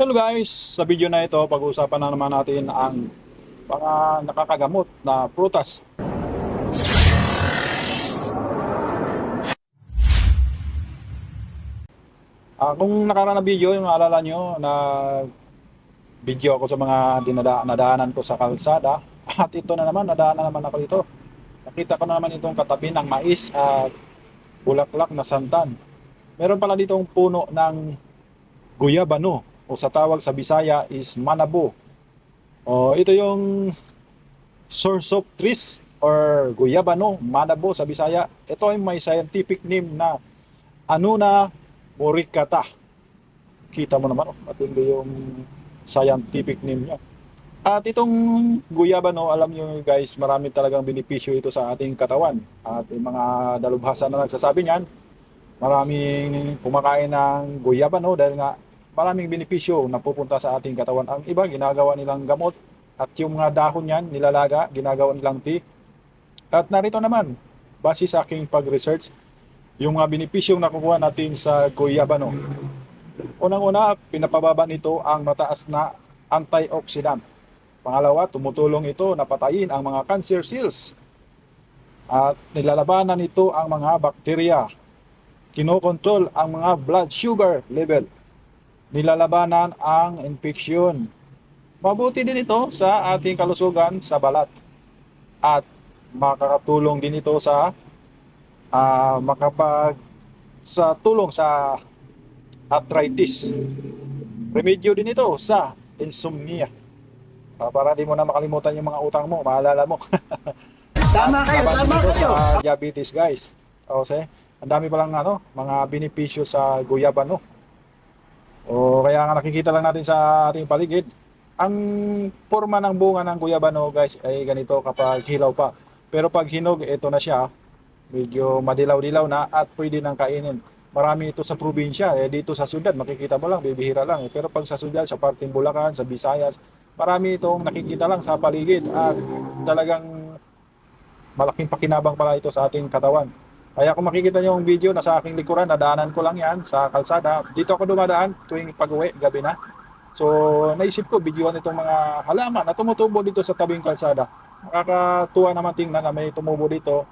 Hello guys, sa video na ito pag-uusapan na naman natin ang mga nakakagamot na prutas. Ah, kung nakaraan na video, yung maalala nyo na video ako sa mga dinada nadaanan ko sa kalsada at ito na naman, nadaanan naman ako dito. Nakita ko na naman itong katabi ng mais at bulaklak na santan. Meron pala ditong puno ng guyabano o sa tawag sa Bisaya is manabo. O ito yung trees or guyabano, manabo sa Bisaya. Ito ay may scientific name na Anuna moricata. Kita mo naman, oh, matindi yung scientific name niya. At itong guyabano, alam nyo guys, marami talagang benepisyo ito sa ating katawan. At yung mga dalubhasa na nagsasabi niyan, maraming kumakain ng guyabano dahil nga maraming benepisyo na pupunta sa ating katawan. Ang iba, ginagawa nilang gamot at yung mga dahon niyan, nilalaga, ginagawa nilang tea. At narito naman, base sa aking pag-research, yung mga benepisyong nakukuha natin sa guyabano. Unang-una, pinapababa nito ang mataas na antioxidant. Pangalawa, tumutulong ito na patayin ang mga cancer cells. At nilalabanan nito ang mga bakterya. Kinokontrol ang mga blood sugar level. Nilalabanan ang infeksyon. Mabuti din ito sa ating kalusugan sa balat. At makakatulong din ito sa ah, makapag sa tulong sa arthritis. Remedyo din ito sa insomnia. Ah, para di mo na makalimutan yung mga utang mo, maalala mo. Tama kayo, tama kayo. Sa diabetes guys. Okay? Ang dami palang ano, mga benepisyo sa guyabano. O kaya nga nakikita lang natin sa ating paligid. Ang forma ng bunga ng guyabano guys ay ganito kapag hilaw pa. Pero pag hinog, ito na siya. Medyo madilaw-dilaw na at pwede nang kainin. Marami ito sa probinsya. Eh, dito sa syudad, makikita mo lang, bibihira lang. Eh. Pero pag sa syudad, sa parteng Bulacan, sa Visayas, marami itong nakikita lang sa paligid. At talagang malaking pakinabang pala ito sa ating katawan. Kaya kung makikita nyo yung video na sa aking likuran, nadaanan ko lang yan sa kalsada. Dito ako dumadaan tuwing pag-uwi, gabi na. So, naisip ko, videoan itong mga halaman na tumutubo dito sa tabing kalsada. Nakakatuwa naman tingnan na may tumubo dito.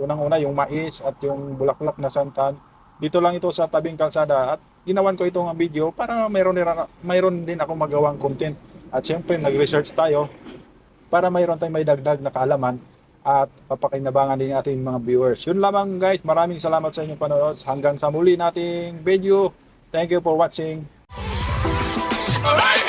Unang-una, yung mais at yung bulaklak na santan. Dito lang ito sa tabing kalsada at ginawan ko itong video para mayroon mayroon din ako magawang content. At syempre, nag-research tayo para mayroon tayong may dagdag na kaalaman at papakinabangan din ating mga viewers. Yun lamang guys, maraming salamat sa inyong panonood. Hanggang sa muli nating video. Thank you for watching. Alright.